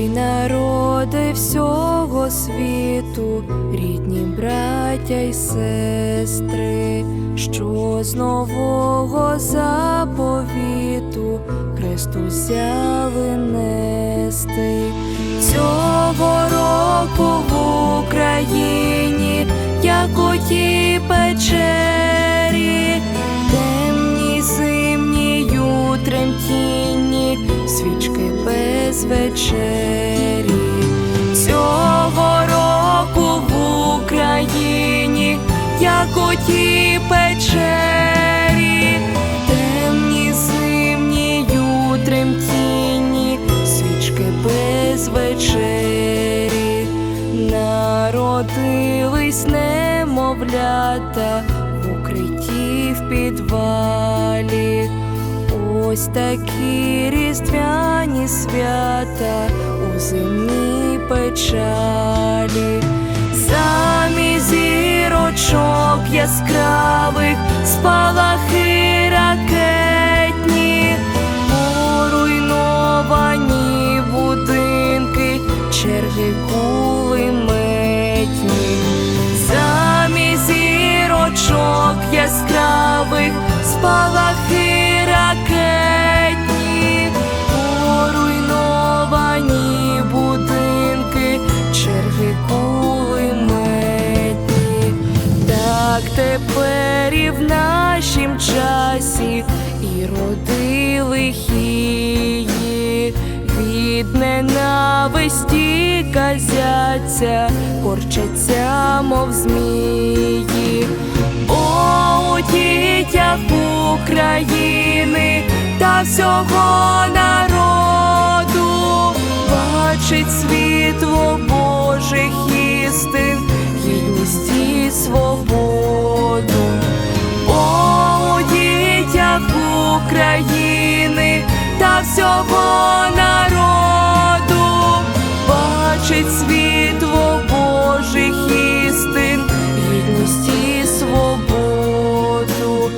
ой народи всього світу, рідні браття й сестри, що з нового заповіту Христу взяли нести цього року в Україні, як оті пече. Вечері. Цього року в Україні, як у тій печері, темні зимнію тремтінні, свічки без вечері, народились немовлята в укритті в підвалі. Ось такі різдвяні свята у зимній печалі, замість зірочок яскравих спалахи ракетні, поруйновані будинки, черги кулеметні, замість зірочок яскравих в нашім часі і роди хії від ненависті казяться, корчаться, мов змії. Бо у дітях України та всього України та всього народу бачить світло Божих істин, гідність і свободу.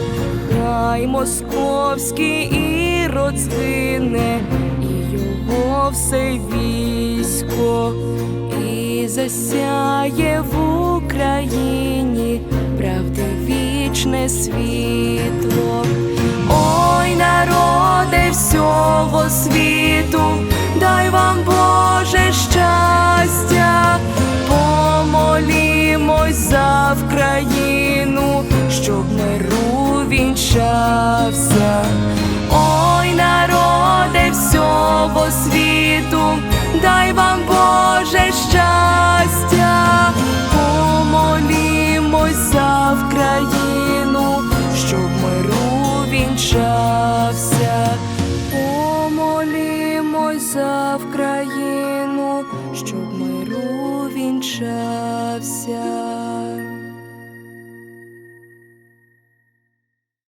Хай московський ірод згине, і його все військо, і засяє в Україні правди вічне світло. Ой, народи всього світу, дай вам Боже щастя, помолімось за Вкраїну, щоб миру вінчався. За Вкраїну, щоб миру вінчався.